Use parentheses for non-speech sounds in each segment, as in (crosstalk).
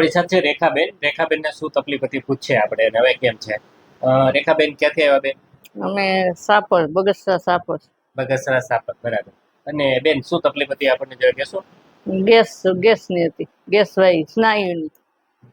આપણી સાથે રેખાબેન. રેખાબેન ને શું તકલીફ હતી પૂછશે આપણે. અને હવે કેમ છે? રેખાબેન ક્યાંથી આવ્યા બેન? અમે સાપર બગસરા સાપર. બગસરા સાપર બરાબર. અને બેન શું તકલીફ હતી આપણને જરા કહેશો? ગેસ ગેસની હતી. ગેસ વાઈ સ્નાયુની.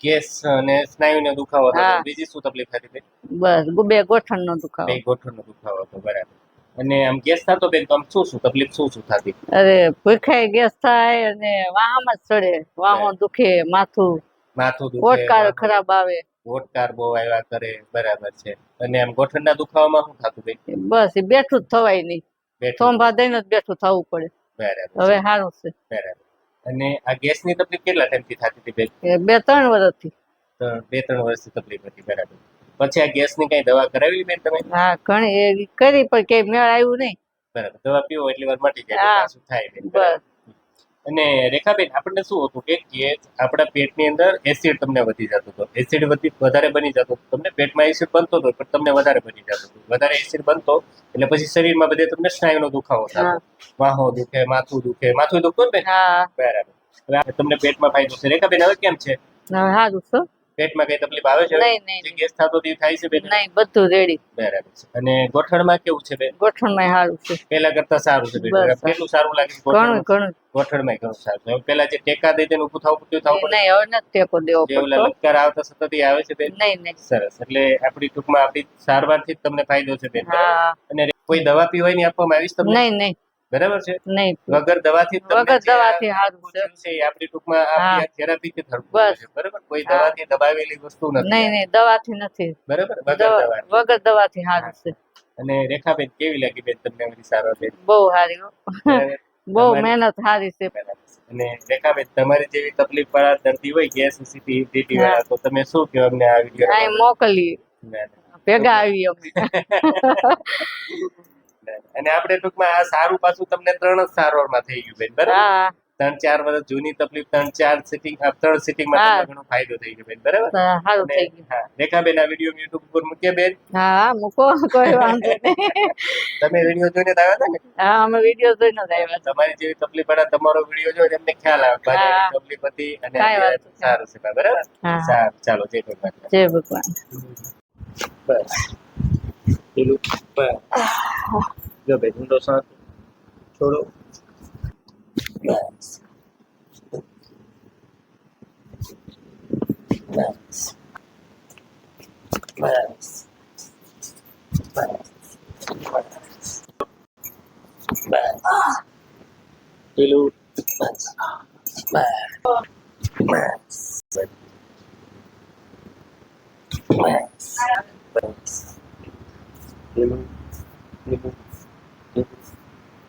ગેસ અને સ્નાયુનો દુખાવો હતો. બીજી શું તકલીફ થતી બેન? બસ બે ગોઠણનો દુખાવો. બે ગોઠણનો દુખાવો હતો બરાબર. અને આમ ગેસ થતો બેન તો આમ શું શું તકલીફ શું શું થતી? અરે ભૂખાય ગેસ થાય અને વાહમાં જ ચડે. વાહો દુખે માથું માથું દુખે પોટકાર માથું- ખરાબ આવે. ઓટકાર બહુ આવ્યા કરે બરાબર છે. અને આમ ગોઠણના દુખાવામાં શું થતું ભાઈ? બસ બેઠું જ થવાય નહીં. બેઠું થોંભા દઈને જ બેઠું થવું પડે. બરાબર હવે સારું છે. બરાબર. અને આ ગેસની તકલીફ કેટલા ટાઈમથી થતી હતી બે ત્રણ વર્ષથી બે ત્રણ વર્ષથી તકલીફ હતી બરાબર. પછી આ ગેસની કઈ દવા કરાવી બેન તમે? હા ઘણી કરી પણ કઈ મેળ આવ્યું નહીં. બરાબર. દવા પીવો એટલી વાર મટી જાય. પાછું થાય બેન બસ. બરાબર. અને રેખાબેન આપણને શું હતું કે ગેસ આપણા પેટની અંદર એસિડ તમને વધી જતો હતો. એસિડ વધી વધારે બની જતો તમને પેટમાં એસિડ બનતો હતો પણ તમને વધારે બની જતો હતો. વધારે એસિડ બનતો એટલે પછી શરીરમાં બધે તમને સ્નાયુનો દુખાવો થતો. વાહો દુખે માથું દુખે. માથું દુખતું ને બેન? બરાબર. તમને પેટમાં ફાયદો છે. રેખાબેન હવે કેમ છે? હા છે. પેટમાં કઈ તકલીફ આવે છે? નહીં નહીં ગેસ થતો તે થાય છે બેન નહીં બધું રેડી. બરાબર છે. અને ગોઠણમાં કેવું છે બેન ગોઠણમાં સારું છે. પેલા કરતા સારું છે બેન. કેટલું સારું લાગે છે ઘણું? ઘણું. ગોઠણમાં ઘણું સારું છે. પેલા જે ટેકા દઈ તેનું ઊભું થવું પડતું થવું નહીં હવે નથી ટેકો દેવો પડતો. લટકાર આવતા સતત આવે છે બેન? નહીં નહીં. સરસ. એટલે આપણી ટૂંકમાં આપણી સારવારથી જ તમને ફાયદો છે બેન. અને કોઈ દવા પીવાની આપવામાં આવીશ તમને? નહીં નહીં. બરાબર છે? નહીં. વગર દવાથી વગર દવાથી સારું છે. આપણી ટૂંકમાં આપણી થેરાપી કે બસ. છે. બરાબર? કોઈ. દવાથી દબાવેલી વસ્તુ નથી નહીં નહીં દવાથી નથી. બરાબર? વગર વગર દવાથી સારું છે. અને રેખાબેન કેવી લાગી બેન તમને અમારી સારવાર બેન? બહુ સારી (laughs) બહુ મહેનત સારી છે. અને રેખાબેન તમારી જેવી તકલીફ વાળા દર્દી હોય ગેસ સીટી વાળા તો તમે શું કહો અમને આ ગયો અહીં મોકલી ભેગા આવી અમે. (laughs) અને આપણે ટૂંકમાં આ સારું પાછું તમને ત્રણ જ સારવારમાં થઈ ગયું બેન બરાબર? ત્રણ ચાર વર્ષ જૂની તકલીફ ત્રણ ચાર સિટિંગ ત્રણ સિટિંગમાં ઘણો ફાયદો થઈ ગયો બેન બરાબર? રેખા રેખાબેન આ વીડિયો યુટ્યુબ ઉપર મૂકીએ બેન. હા મૂકો કોઈ વાંધો નહીં. તમે વીડિયો જોઈને આવ્યા હતા ને? હા અમે વીડિયો જોઈને આવ્યા તમારી જેવી તકલીફ પડે તમારો વીડિયો જોઈને એમને ખ્યાલ આવે તકલીફ હતી અને. સારું છે બરાબર? સારું ચાલો જય ભગવાન. જય ભગવાન. બસ. પેલું બસ. જો ઊંડો શ્વાસ છોડો. બસ બસ બસ બસ બસ પેલું. બસ બસ બસ બસ પેલું.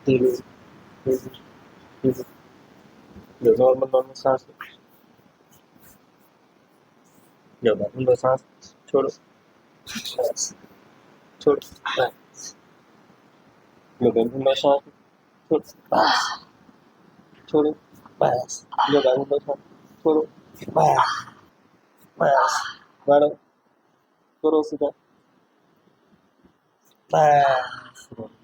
પેલું પેલું પેલું પેલું જો નોર્મલ નોર્મલ શ્વાસ લો. જો ઊંડો શ્વાસ છોડો બસ છોડો બસ જો ઊંડો શ્વાસ છોડો બસ છોડો બસ જો ઊંડો શ્વાસ છોડો બસ બસ વાળો કરો સીધા બસ પેલું બસ પેલું બસ પેલું પેલું પેલું બસ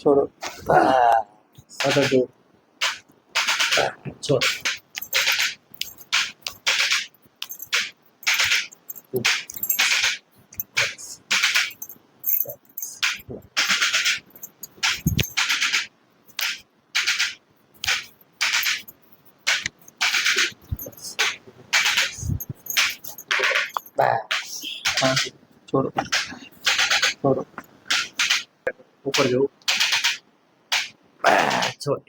છોડો બસ આગળ જો બસ, છોડો બસ. બસ શાંતિ છોડો. છોડો. ઉપર જવું. બસ છોડો.